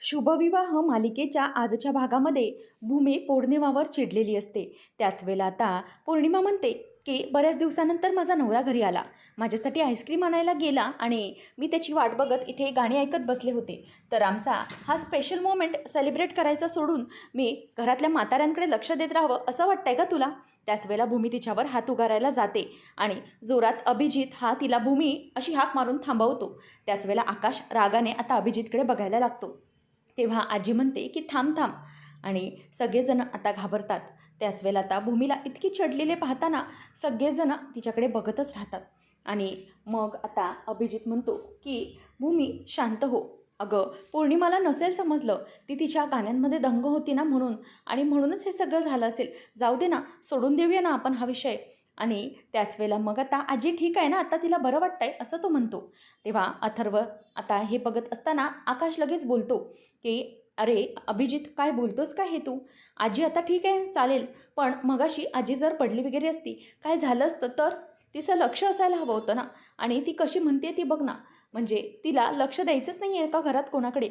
शुभविवाह मालिकेच्या आजच्या भागामध्ये भूमी पौर्णिमावर चिडलेली असते. त्याच वेळेला आता पौर्णिमा म्हणते की बऱ्याच दिवसानंतर माझा नवरा घरी आला. माझ्यासाठी आईस्क्रीम आणायला गेला आणि मी त्याची वाट बघत इथे गाणी ऐकत बसले होते. तर आमचा हा स्पेशल मोमेंट सेलिब्रेट करायचा सोडून मी घरातल्या म्हाताऱ्यांकडे लक्ष देत राहावं असं वाटतंय का तुला? त्याच वेळेला भूमी तिच्यावर हात उगारायला जाते आणि जोरात अभिजित हा तिला भूमी अशी हाक मारून थांबवतो. त्याच वेळेला आकाश रागाने आता अभिजितकडे बघायला लागतो. तेव्हा आजी म्हणते की थांब थांब. आणि सगळेजण आता घाबरतात. त्याच वेळेला आता भूमीला इतकी चढलेले पाहताना सगळेजण तिच्याकडे बघतच राहतात. आणि मग आता अभिजित म्हणतो की भूमी शांत हो. अगं पौर्णिमाला नसेल समजलं ती तिच्या गाण्यांमध्ये दंग होती ना म्हणून आणि म्हणूनच हे सगळं झालं असेल. जाऊ दे ना सोडून देऊया ना आपण हा विषय. आणि त्याच वेळेला मग आता आजी ठीक आहे ना? आता तिला बरं वाटतंय असं तो म्हणतो. तेव्हा अथर्व आता हे बघत असताना आकाश लगेच बोलतो की अरे अभिजित काय बोलतोस काय हे तू? आजी आता ठीक आहे चालेल. पण मगाशी आजी जर पडली वगैरे असती काय झालं असतं तर? तिचं लक्ष असायला हवं होतं ना? आणि ती कशी म्हणते ती बघ ना. म्हणजे तिला लक्ष द्यायचंच नाही आहे का घरात कोणाकडे?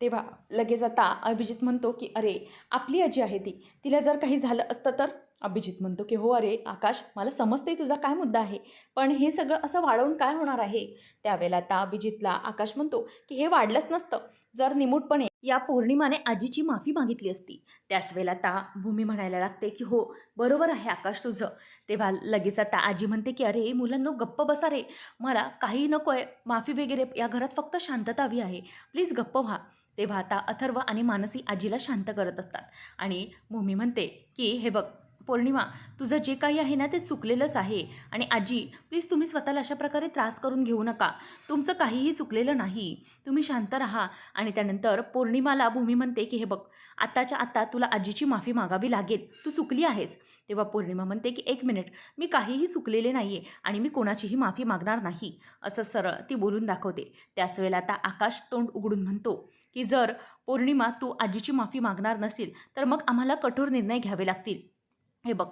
तेव्हा लगेच आता अभिजित म्हणतो की अरे आपली आजी आहे ती. तिला जर काही झालं असतं तर? अभिजित म्हणतो की हो अरे आकाश मला समजते तुझा काय मुद्दा आहे. पण हे सगळं असं वाढवून काय होणार आहे? त्यावेळेला आता अभिजितला आकाश म्हणतो की हे वाढलंच नसतं. जर निमूटपणे या पौर्णिमाने आजीची माफी मागितली असती त्याच वेळेला आता भूमी म्हणायला लागते की हो बरोबर आहे आकाश तुझं. तेव्हा लगेच आता आजी म्हणते की अरे मुलांनो गप्प बसा रे. मला काही नको आहे माफी वगैरे या घरात फक्त शांतता हवी आहे. प्लीज गप्प व्हा. तेव्हा आता अथर्व आणि मानसी आजीला शांत करत असतात. आणि भूमी म्हणते की हे बघ पौर्णिमा तुझं जे काही आहे ना ते चुकलेलंच आहे. आणि आजी प्लीज तुम्ही स्वतःला अशा प्रकारे त्रास करून घेऊ नका. तुमचं काहीही चुकलेलं नाही. तुम्ही शांत राहा. आणि त्यानंतर पौर्णिमाला भूमी म्हणते की हे बघ आत्ताच्या आत्ता तुला आजीची माफी मागावी लागेल. तू चुकली आहेस. तेव्हा पौर्णिमा म्हणते की एक मिनिट मी काहीही चुकलेले नाही आहे आणि मी कोणाचीही माफी मागणार नाही. असं सरळ ती बोलून दाखवते. त्याच वेळेला आता आकाश तोंड उघडून म्हणतो की जर पौर्णिमा तू आजीची माफी मागणार नसेल तर मग आम्हाला कठोर निर्णय घ्यावे लागतील. हे बघ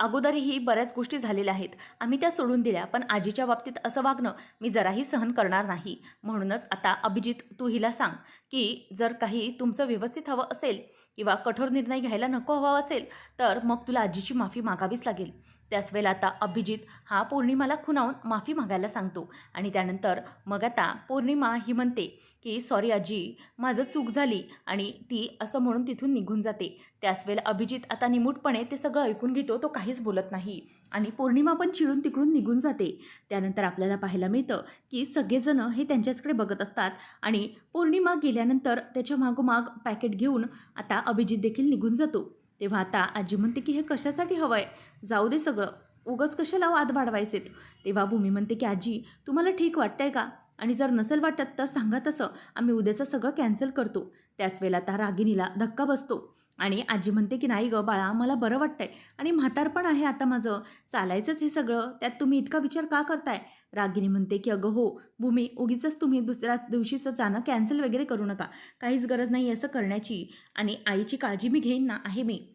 अगोदरही बऱ्याच गोष्टी झालेल्या आहेत. आम्ही त्या सोडून दिल्या पण आजीच्या बाबतीत असं वागणं मी जराही सहन करणार नाही. म्हणूनच आता अभिजित तू हिला सांग की जर काही तुमचं व्यवस्थित हवं असेल किंवा कठोर निर्णय घ्यायला नको हवा असेल तर मग तुला आजीची माफी मागावीच लागेल. त्याच वेळेला आता अभिजित हा पौर्णिमाला खुणावून माफी मागायला सांगतो. आणि त्यानंतर मग आता पौर्णिमा ही म्हणते की सॉरी आजी माझं चूक झाली आणि ती असं म्हणून तिथून निघून जाते. त्याच वेळेला अभिजित आता निमूटपणे ते सगळं ऐकून घेतो तो काहीच बोलत नाही. आणि पौर्णिमा पण चिडून तिकडून निघून जाते. त्यानंतर आपल्याला पाहायला मिळतं की सगळेजणं हे त्यांच्याचकडे बघत असतात. आणि पौर्णिमा गेल्यानंतर त्याच्या मागोमाग पॅकेट घेऊन आता अभिजित देखील निघून जातो. तेव्हा आता आजी म्हणते की हे कशासाठी हवं आहे जाऊ दे सगळं. उगच कशाला वाद वाढवायचेत? तेव्हा भूमी म्हणते की आजी तुम्हाला ठीक वाटतंय का? आणि जर नसेल वाटत तर सांगा तसं. आम्ही उद्याचं सगळं कॅन्सल करतो. त्याच वेळेला आता रागिनीला धक्का बसतो. आणि आजी म्हणते की नाही गं बाळा मला बरं वाटतंय. आणि म्हातारपण आहे आता माझं. चालायचंच हे सगळं. त्यात तुम्ही इतका विचार का करताय? रागिनी म्हणते की अगं हो भूमी उगीचंच तुम्ही दुसऱ्याच दिवशीचं जाणं कॅन्सल वगैरे करू नका. काहीच गरज नाही असं करण्याची. आणि आईची काळजी मी घेईन ना आहे मी.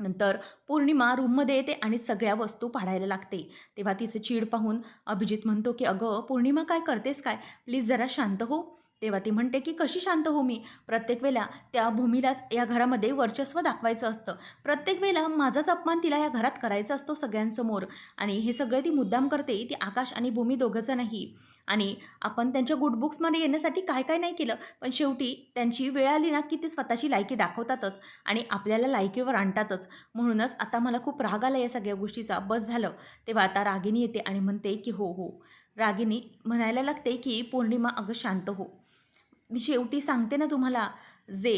नंतर पौर्णिमा रूममध्ये येते आणि सगळ्या वस्तू पाडायला लागते. तेव्हा तिचं चीड पाहून अभिजित म्हणतो की अगं पौर्णिमा काय करतेस काय? प्लीज जरा शांत हो. तेव्हा ती म्हणते की कशी शांत हो मी. प्रत्येक वेळेला त्या भूमीलाच या घरामध्ये वर्चस्व दाखवायचं असतं. प्रत्येक वेळेला माझाच अपमान तिला या घरात करायचा असतो सगळ्यांसमोर. आणि हे सगळे ती मुद्दाम करते ती आकाश आणि भूमी दोघंजणही आणि आपण त्यांच्या गुड बुक्समध्ये येण्यासाठी काय काय नाही केलं पण शेवटी त्यांची वेळ आली ना की ते स्वतःची लायकी दाखवतातच आणि आपल्याला लायकीवर आणतातच. म्हणूनच आता मला खूप राग आला या सगळ्या गोष्टीचा. बस झालं. तेव्हा आता रागिनी येते आणि म्हणते की हो हो. रागिनी म्हणायला लागते की पौर्णिमा अगं शांत हो. मी शेवटी सांगते ना तुम्हाला जे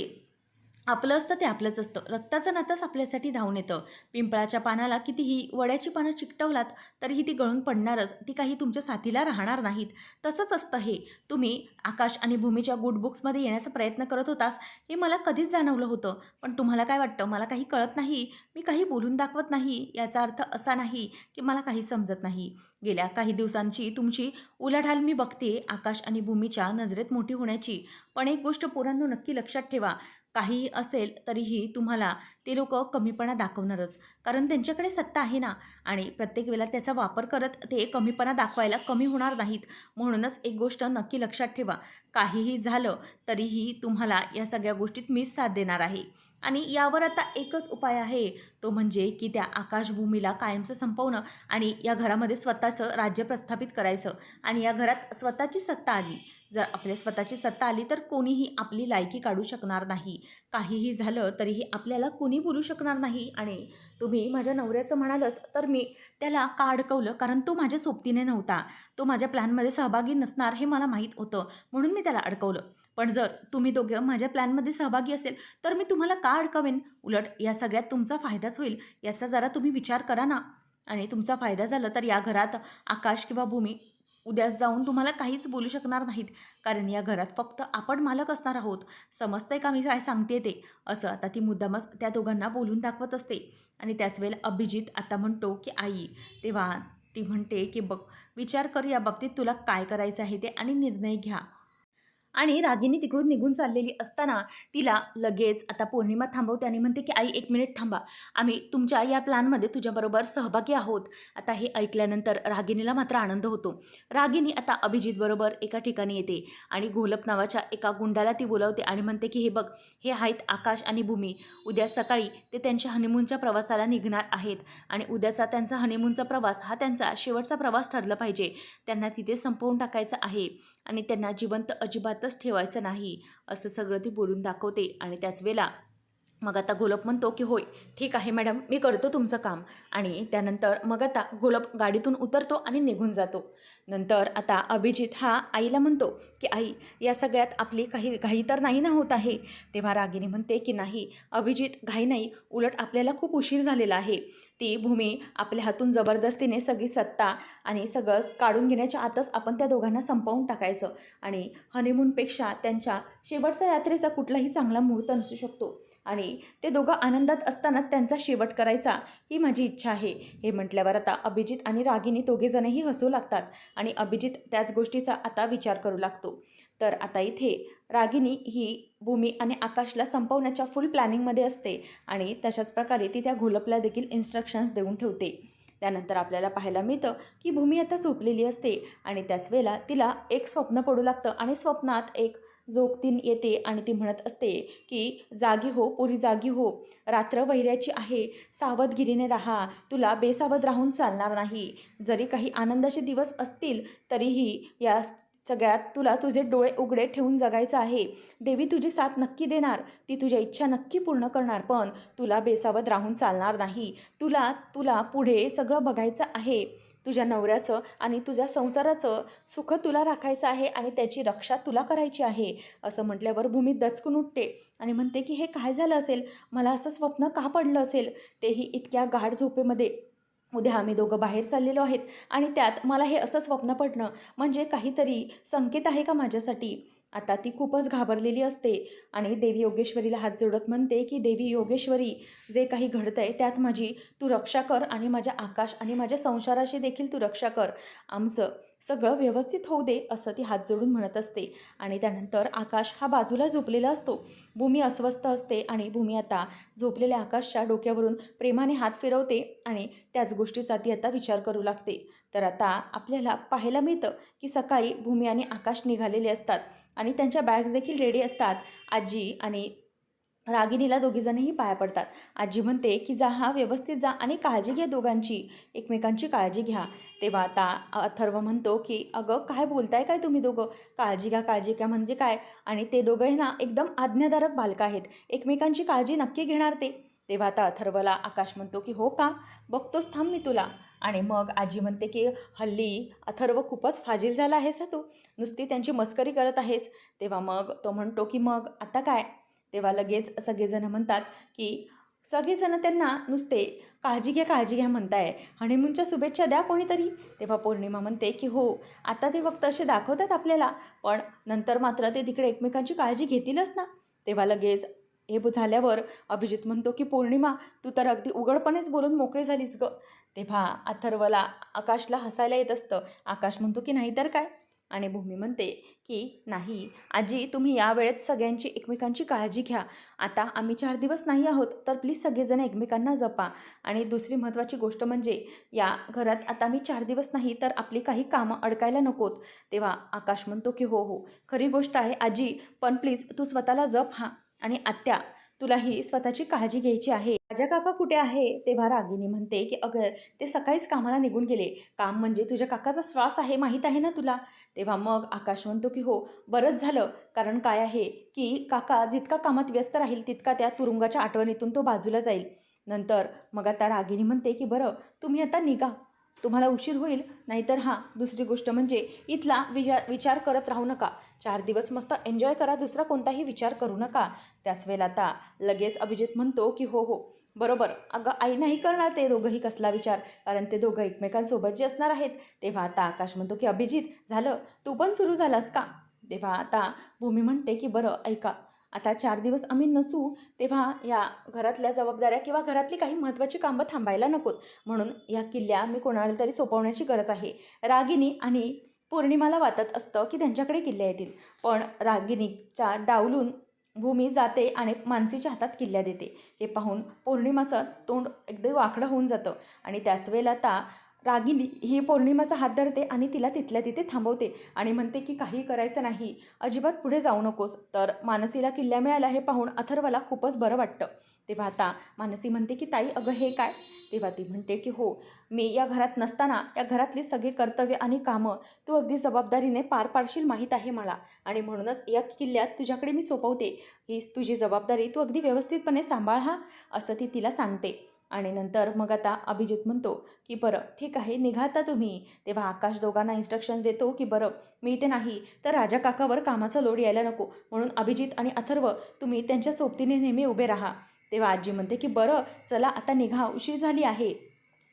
आपलं असतं ते आपलंच असतं. रक्ताचं नातंच आपल्यासाठी धावून येतं. पिंपळाच्या पानाला कितीही वड्याची पानं चिकटवलात तरीही ती गळून पडणारच. ती काही तुमच्या साथीला राहणार नाहीत. तसंच असतं हे. तुम्ही आकाश आणि भूमीच्या गुड बुक्समध्ये येण्याचा प्रयत्न करत होतास हे मला कधीच जाणवलं होतं. पण तुम्हाला काय वाटतं? मला काही कळत नाही? मी काही बोलून दाखवत नाही? याचा अर्थ असा नाही की मला काही समजत नाही. गेल्या काही दिवसांची तुमची उलाढाल मी बघते आकाश आणि भूमीच्या नजरेत मोठी होण्याची. पण एक गोष्ट पोरांनो नक्की लक्षात ठेवा. काहीही असेल तरीही तुम्हाला ते लोक कमीपणा दाखवणारच. कारण त्यांच्याकडे सत्ता आहे ना. आणि प्रत्येक वेळेला त्याचा वापर करत ते कमीपणा दाखवायला कमी होणार नाहीत. म्हणूनच एक गोष्ट नक्की लक्षात ठेवा. काहीही झालं तरीही तुम्हाला या सगळ्या गोष्टीत मीच साथ देणार आहे. आणि यावर आता एकच उपाय आहे. तो म्हणजे की त्या आकाशभूमीला कायमचं संपवणं आणि या घरामध्ये स्वतःचं राज्य प्रस्थापित करायचं. आणि या घरात स्वतःची सत्ता आली. जर आपल्या स्वतःची सत्ता आली तर कोणीही आपली लायकी काढू शकणार नाही. काहीही झालं तरीही आपल्याला कोणी बोलू शकणार नाही. आणि तुम्ही माझ्या नवऱ्याचं म्हणालच तर मी त्याला का अडकवलं? कारण तो माझ्या सोबतीने नव्हता. तो माझ्या प्लॅनमध्ये सहभागी नसणार हे मला माहीत होतं. म्हणून मी त्याला अडकवलं. पण जर तुम्ही दोघं माझ्या प्लॅनमध्ये सहभागी असेल तर मी तुम्हाला का अडकवेन? उलट या सगळ्यात तुमचा फायदाच होईल याचा जरा तुम्ही विचार करा ना. आणि तुमचा फायदा झाला तर या घरात आकाश किंवा भूमी उद्यास जाऊन तुम्हाला काहीच बोलू शकणार नाहीत. कारण या घरात फक्त आपण मालक असणार आहोत. समजतंय का मी काय सांगते ते? असं आता ती मुद्दामच त्या दोघांना बोलून दाखवत असते. आणि त्याच वेळेला अभिजित आता म्हणतो की आई तेव्हा ती म्हणते की बघ विचार कर या बाबतीत तुला काय करायचं आहे ते आणि निर्णय घ्या. आणि रागिनी तिकडून निघून चाललेली असताना तिला लगेच आता पौर्णिमा थांबवते आणि म्हणते की आई एक मिनिट थांबा. आम्ही तुमच्या या प्लॅनमध्ये तुझ्याबरोबर सहभागी आहोत. आता हे ऐकल्यानंतर रागिनीला मात्र आनंद होतो. रागिनी आता अभिजितबरोबर एका ठिकाणी येते आणि घोलप नावाच्या एका गुंडाला ती बोलावते आणि म्हणते की हे बघ हे आहेत आकाश आणि भूमी. उद्या सकाळी ते त्यांच्या हनीमूनच्या प्रवासाला निघणार आहेत आणि उद्याचा त्यांचा हनीमूनचा प्रवास हा त्यांचा शेवटचा प्रवास ठरला पाहिजे. त्यांना तिथे संपवून टाकायचं आहे. आणि त्यांना जिवंत अजिबातच ठेवायचं नाही असं सगळं ती बोलून दाखवते. आणि त्याच वेळेला मग आता गोलप म्हणतो की होय ठीक आहे मॅडम मी करतो तुमचं काम. आणि त्यानंतर मग आता गोलप गाडीतून उतरतो आणि निघून जातो. नंतर आता अभिजित हा आईला म्हणतो की आई या सगळ्यात आपली काही घाई तर नाही ना होत आहे? तेव्हा रागिनी म्हणते की नाही अभिजित घाई नाही उलट आपल्याला खूप उशीर झालेला आहे. ती भूमी आपल्या हातून जबरदस्तीने सगळी सत्ता आणि सगळं काढून घेण्याच्या आतच आपण त्या दोघांना संपवून टाकायचं. आणि हनीमूनपेक्षा त्यांच्या शेवटच्या यात्रेचा कुठलाही चांगला मुहूर्त नसू शकतो. आणि ते दोघं आनंदात असतानाच त्यांचा शेवट करायचा ही माझी इच्छा आहे. हे म्हटल्यावर आता अभिजित आणि रागिनी दोघेजणही हसू लागतात आणि अभिजित त्याच गोष्टीचा आता विचार करू लागतो. तर आता इथे रागिनी ही भूमी आणि आकाशला संपवण्याच्या फुल प्लॅनिंगमध्ये असते आणि तशाच प्रकारे ती त्या घोलपला देखील इन्स्ट्रक्शन्स देऊन ठेवते. त्यानंतर आपल्याला पाहायला मिळतं की भूमी आता झोपलेली असते आणि त्याच वेळेला तिला एक स्वप्न पडू लागतं आणि स्वप्नात एक जोगतीन येते आणि ती म्हणत असते की जागी हो पुरी जागी हो. रात्र वैऱ्याची आहे. सावधगिरीने राहा. तुला बेसावध राहून चालणार नाही. जरी काही आनंदाचे दिवस असतील तरीही या सगळ्यात तुला तुझे डोळे उघडे ठेवून जगायचं आहे. देवी तुझी साथ नक्की देणार. ती तुझ्या इच्छा नक्की पूर्ण करणार. पण तुला बेसावध राहून चालणार नाही. तुला तुला पुढे सगळं बघायचं आहे. तुझ्या नवऱ्याचं आणि तुझ्या संसाराचं सुख तुला राखायचं आहे आणि त्याची रक्षा तुला करायची आहे असं म्हटल्यावर भूमी दचकून उठते आणि म्हणते की हे काय झालं असेल? मला असं स्वप्न का पडलं असेल? तेही इतक्या गाढ झोपेमध्ये. उद्या आम्ही दोघं बाहेर चाललेलो आहेत आणि त्यात मला हे असं स्वप्न पडणं म्हणजे काहीतरी संकेत आहे का माझ्यासाठी? आता ती खूपच घाबरलेली असते आणि देवी योगेश्वरीला हात जोडत म्हणते की देवी योगेश्वरी जे काही घडतं आहे त्यात माझी तू रक्षा कर आणि माझ्या आकाश आणि माझ्या संसाराशी देखील तू रक्षा कर. आमचं सगळं व्यवस्थित होऊ दे असं ती हात जोडून म्हणत असते. आणि त्यानंतर आकाश हा बाजूला झोपलेला असतो. भूमी अस्वस्थ असते आणि भूमी आता झोपलेल्या आकाशच्या डोक्यावरून प्रेमाने हात फिरवते आणि त्याच गोष्टीचा ती आता विचार करू लागते. तर आता आपल्याला पाहायला मिळतं की सकाळी भूमी आणि आकाश निघालेले असतात. आणि त्यांच्या बॅग्स देखील रेडी असतात. आजी आणि रागिनीला दोघीजणही पाया पडतात. आजी म्हणते की जा हा व्यवस्थित जा आणि काळजी घ्या दोघांची. एकमेकांची काळजी घ्या. तेव्हा आता अथर्व म्हणतो की अगं काय बोलताय काय तुम्ही दोघं? काळजी घ्या काळजी घ्या म्हणजे काय? आणि ते दोघंही ना एकदम आज्ञाधारक बालकं आहेत. एकमेकांची काळजी नक्की घेणार ते. तेव्हा आता अथर्वला आकाश म्हणतो की हो का? बघतोच थांब मी तुला. आणि मग आजी म्हणते की हल्ली अथर्व खूपच फाजील झाला आहेस तू. नुसती त्यांची मस्करी करत आहेस. तेव्हा मग तो म्हणतो की मग आता काय? तेव्हा लगेच सगळेजण म्हणतात की सगळेजण त्यांना नुसते काळजी घ्या काळजी घ्या म्हणताय. हनीमूनच्या शुभेच्छा द्या कोणीतरी. तेव्हा पौर्णिमा म्हणते की हो आता ते फक्त असे दाखवतात आपल्याला पण नंतर मात्र ते तिकडे एकमेकांची काळजी घेतीलच ना. तेव्हा लगेच हे झाल्यावर अभिजित म्हणतो की पौर्णिमा तू तर अगदी उघडपणेच बोलून मोकळी झालीस ग. तेव्हा अथर्वला आकाशला हसायला येत असतं. आकाश म्हणतो की नाही तर काय? आणि भूमी म्हणते की नाही. आजी तुम्ही या वेळेत सगळ्यांची एकमेकांची काळजी घ्या. आता आम्ही चार दिवस नाही आहोत तर प्लीज सगळेजण एकमेकांना जपा. आणि दुसरी महत्त्वाची गोष्ट म्हणजे या घरात आता मी चार दिवस नाही तर आपली काही कामं अडकायला नकोत. तेव्हा आकाश म्हणतो की हो हो. खरी गोष्ट आहे आजी पण प्लीज तू स्वतःला जप हा. आणि आत्या तुलाही स्वतःची काळजी घ्यायची आहे. राजा काका कुठे आहे? तेव्हा रागिनी म्हणते की अगं ते सकाळीच कामाला निघून गेले. काम म्हणजे तुझ्या काकाचा श्वास आहे माहीत आहे ना तुला? तेव्हा मग आकाश म्हणतो की हो बरंच झालं. कारण काय आहे की काका जितका कामात व्यस्त राहील तितका त्या तुरुंगाच्या आठवणीतून तो बाजूला जाईल. नंतर मग आता रागिनी म्हणते की बरं तुम्ही आता निघा. तुम्हाला उशीर होईल नाहीतर हां दुसरी गोष्ट म्हणजे इथला विचार विचार करत राहू नका. चार दिवस मस्त एन्जॉय करा दुसरा कोणताही विचार करू नका. त्याच वेळेला आता लगेच अभिजित म्हणतो की हो हो. बरोबर. अगं आई नाही करणार ते दोघंही कसला विचार कारण ते दोघं एकमेकांसोबत जे असणार आहेत. तेव्हा आता आकाश म्हणतो की अभिजित झालं. तू पण सुरू झालास का? तेव्हा आता भूमी म्हणते की बरं ऐका. आता चार दिवस आम्ही नसू तेव्हा या घरातल्या जबाबदाऱ्या किंवा घरातली काही महत्त्वाची कामं थांबायला नकोत. म्हणून या किल्ल्या मी कोणाला तरी सोपवण्याची गरज आहे. रागिनी आणि पौर्णिमाला वाटत असतं की त्यांच्याकडे किल्ल्या येतील. पण रागिनीच्या डावलून भूमी जाते आणि मानसीच्या हातात किल्ल्या देते. हे पाहून पौर्णिमाचं तोंड एकदम वाकडं होऊन जातं. आणि त्याच वेळेला आता रागिनी ही पौर्णिमाचा हात धरते आणि तिला तिथल्या तिथे थांबवते आणि म्हणते की काही करायचं नाही. अजिबात पुढे जाऊ नकोस. तर मानसीला किल्ल्या मिळाला हे पाहून अथर्वला खूपच बरं वाटतं. तेव्हा आता मानसी म्हणते की ताई अगं हे काय? तेव्हा ती म्हणते की हो मी या घरात नसताना या घरातली सगळी कर्तव्य आणि कामं तू अगदी जबाबदारीने पार पाडशील माहीत आहे मला. आणि म्हणूनच या किल्ल्यात तुझ्याकडे मी सोपवते. ही तुझी जबाबदारी तू अगदी व्यवस्थितपणे सांभाळ हा असं ती तिला सांगते. आणि नंतर मग आता अभिजित म्हणतो की बरं ठीक आहे निघा आता तुम्ही. तेव्हा आकाश दोघांना इन्स्ट्रक्शन देतो की बरं मी इथे नाही तर राजा काकावर कामाचा लोड यायला नको. म्हणून अभिजित आणि अथर्व तुम्ही त्यांच्या सोबतीने नेहमी उभे राहा. तेव्हा आजी म्हणते की बरं चला आता निघा उशीर झाली आहे.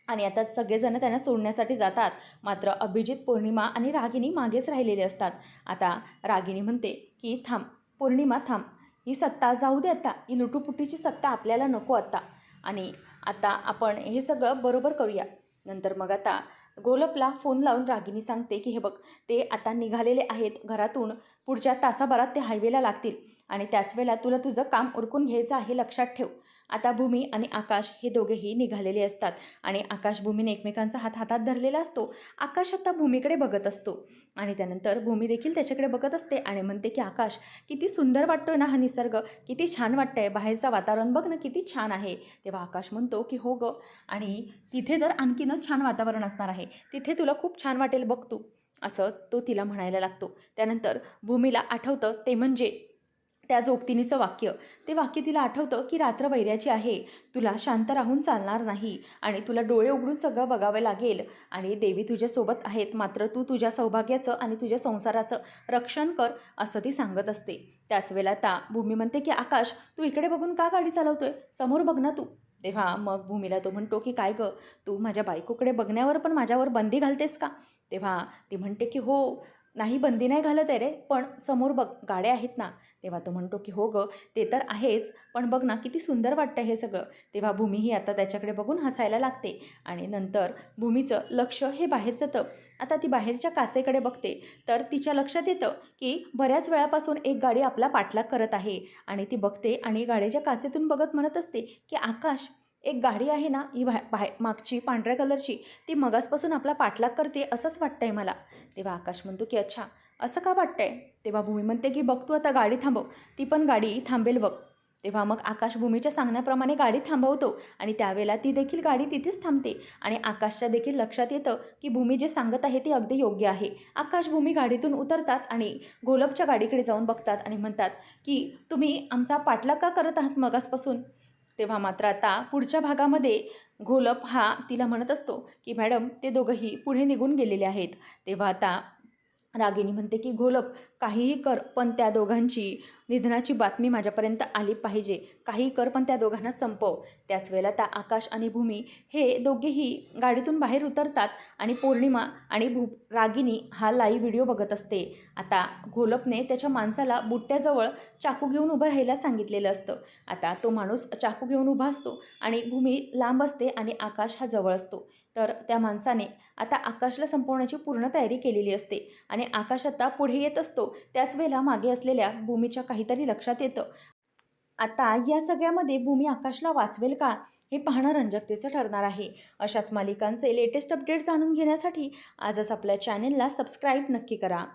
आणि आता सगळेजण त्यांना सोडण्यासाठी जातात. मात्र अभिजित पौर्णिमा आणि रागिनी मागेच राहिलेले असतात. आता रागिनी म्हणते की थांब पौर्णिमा थांब. ही सत्ता जाऊ दे आता. ही लुटूपुटीची सत्ता आपल्याला नको आता. आणि आता आपण हे सगळं बरोबर करूया. नंतर मग आता गोलपला फोन लावून रागिनी सांगते की हे बघ ते आता निघालेले आहेत घरातून. पुढच्या तासाभरात ते हायवेला लागतील. आणि त्याच वेळेला तुला तुझं काम उरकून घ्यायचं आहे लक्षात ठेव. आता भूमी आणि आकाश हे दोघेही निघालेले असतात. आणि आकाश भूमीने एकमेकांचा हात हातात धरलेला असतो. आकाश आता भूमीकडे बघत असतो. आणि त्यानंतर भूमी देखील त्याच्याकडे बघत असते आणि म्हणते की आकाश किती सुंदर वाटतोय ना हा निसर्ग. किती छान वाटतंय. बाहेरचं वातावरण बघ ना किती छान आहे. तेव्हा आकाश म्हणतो की हो ग. आणि तिथे तर आणखीनच छान वातावरण असणार आहे. तिथे तुला खूप छान वाटेल बघ तू. असं तो तिला म्हणायला लागतो. त्यानंतर भूमीला आठवतं ते म्हणजे त्या जोगतिनीचं वाक्य. ते वाक्य तिला आठवतं की रात्र वैऱ्याची आहे. तुला शांत राहून चालणार नाही आणि तुला डोळे उघडून सगळं बघावं लागेल. आणि देवी तुझ्यासोबत आहेत. मात्र तू तुझ्या सौभाग्याचं आणि तुझ्या संसाराचं रक्षण कर असं ती सांगत असते. त्याच वेळेला ता भूमी म्हणते की आकाश तू इकडे बघून का गाडी चालवतोय? समोर बघ ना तू. तेव्हा मग भूमीला तो म्हणतो की काय गं? तू माझ्या बायकोकडे बघण्यावर पण माझ्यावर बंदी घालतेस का? तेव्हा ती म्हणते की हो नाही बंदी नाही घालत आहे रे पण समोर बघ गाड्या आहेत ना. तेव्हा तो म्हणतो की हो गं ते तर आहेच पण बघ ना किती सुंदर वाटतं हे सगळं. तेव्हा भूमीही आता त्याच्याकडे बघून हसायला लागते आणि नंतर भूमीचं लक्ष हे बाहेर जातं आता ती बाहेरच्या काचेकडे बघते तर तिच्या लक्षात येतं की बऱ्याच वेळापासून एक गाडी आपला पाठलाग करत आहे आणि ती बघते आणि गाडीच्या काचेतून बघत म्हणत असते की आकाश एक गाडी आहे ना ही बाहे बाहे मागची पांढऱ्या कलरची ती मगासपासून आपला पाठलाग करते असंच वाटतंय मला. तेव्हा आकाश म्हणतो की अच्छा असं का वाटतंय? तेव्हा भूमी म्हणते की बघ तू आता गाडी थांबव ती पण गाडी थांबेल बघ. तेव्हा मग आकाश भूमीच्या सांगण्याप्रमाणे गाडी थांबवतो आणि त्यावेळेला ती देखील गाडी तिथेच थांबते आणि आकाशच्या देखील लक्षात येतं की भूमी जे सांगत आहे ते अगदी योग्य आहे. आकाश भूमी गाडीतून उतरतात आणि गोलपच्या गाडीकडे जाऊन बघतात आणि म्हणतात की तुम्ही आमचा पाठलाग का करत आहात मगासपासून? तेव्हा मात्र आता पुढच्या भागामध्ये घोलप हा तिला म्हणत असतो की मॅडम ते दोघंही पुढे निघून गेलेले आहेत. तेव्हा आता रागिनी म्हणते की घोलप काहीही कर पण त्या दोघांची निधनाची बातमी माझ्यापर्यंत आली पाहिजे. काही कर पण त्या दोघांना संपव. त्याच वेळेला त्या आकाश आणि भूमी हे दोघेही गाडीतून बाहेर उतरतात आणि पौर्णिमा आणि भू रागिनी हा लाईव्ह व्हिडिओ बघत असते. आता घोलपने त्याच्या माणसाला बुट्ट्याजवळ चाकू घेऊन उभं राहायला सांगितलेलं असतं. आता तो माणूस चाकू घेऊन उभा असतो आणि भूमी लांब असते आणि आकाश हा जवळ असतो. तर त्या माणसाने आता आकाशला संपवण्याची पूर्ण तयारी केलेली असते आणि आकाश आता पुढे येत असतो त्याच वेळेला मागे असलेल्या भूमीच्या काहीतरी लक्षात येतं. आता या सगळ्यामध्ये भूमी आकाशला वाचवेल का? हे पाहणं रंजकतेचं ठरणार आहे. अशाच मालिकांचे लेटेस्ट अपडेट जाणून घेण्यासाठी आजच आपल्या चॅनेलला सबस्क्राईब नक्की करा.